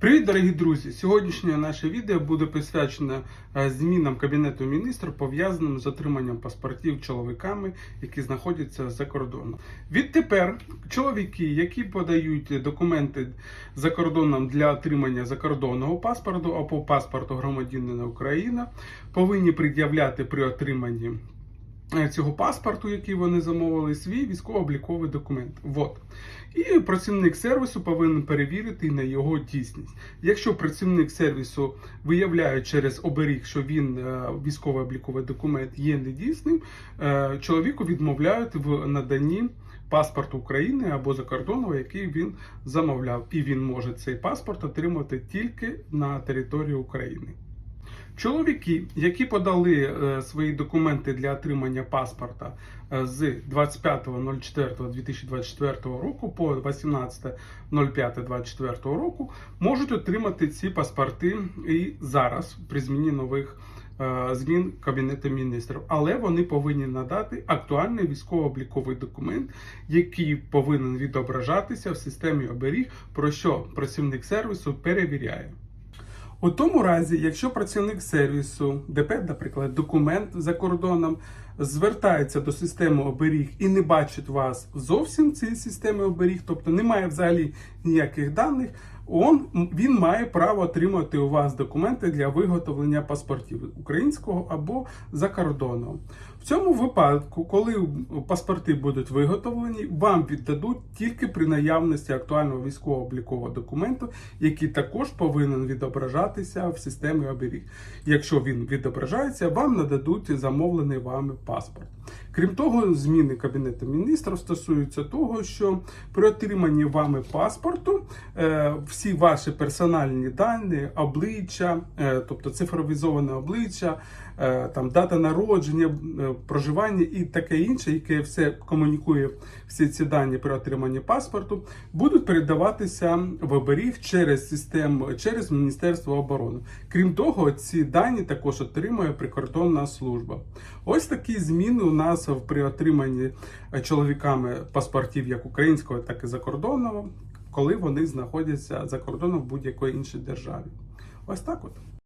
Привіт, дорогі друзі! Сьогоднішнє наше відео буде присвячене е, змінам Кабінету міністрів, пов'язаним з отриманням паспортів чоловіками, які знаходяться за кордоном. Відтепер чоловіки, які подають документи за кордоном для отримання закордонного паспорту або паспорту громадянина України, повинні пред'являти при отриманні цього паспорту, який вони замовили, свій військово-обліковий документ. Вот. І працівник сервісу повинен перевірити на його дійсність. Якщо працівник сервісу виявляє через оберіг, що він е, військово-обліковий документ є недійсним, е, чоловіку відмовляють в наданні паспорту України або закордонного, який він замовляв, і він може цей паспорт отримати тільки на території України. Чоловіки, які подали е, свої документи для отримання паспорта е, з 25.04.2024 року по 18.05.2024 року, можуть отримати ці паспорти і зараз при зміні нових е, змін Кабінету міністрів. Але вони повинні надати актуальний військово-обліковий документ, який повинен відображатися в системі оберіг, про що працівник сервісу перевіряє. У тому разі, якщо працівник сервісу, ДП, наприклад, документ за кордоном, звертається до системи оберіг і не бачить вас зовсім цієї системи оберіг, тобто немає взагалі ніяких даних, он, він має право отримати у вас документи для виготовлення паспортів українського або закордонного. В цьому випадку, коли паспорти будуть виготовлені, вам віддадуть тільки при наявності актуального військово-облікового документу, який також повинен відображатися в системі оберіг. Якщо він відображається, вам нададуть замовлений вами паспорт. Крім того, зміни Кабінету міністрів стосуються того, що при отриманні вами паспорту е, всі ваші персональні дані, обличчя, е, тобто цифровізоване обличчя, е, там дата народження, е, проживання і таке інше, яке все комунікує всі ці дані при отриманні паспорту, будуть передаватися в через систему через Міністерство оборони. Крім того, ці дані також отримує прикордонна служба. Ось такі зміни у нас при отриманні чоловіками паспортів як українського, так і закордонного, коли вони знаходяться за кордоном в будь-якої іншій державі. Ось так от.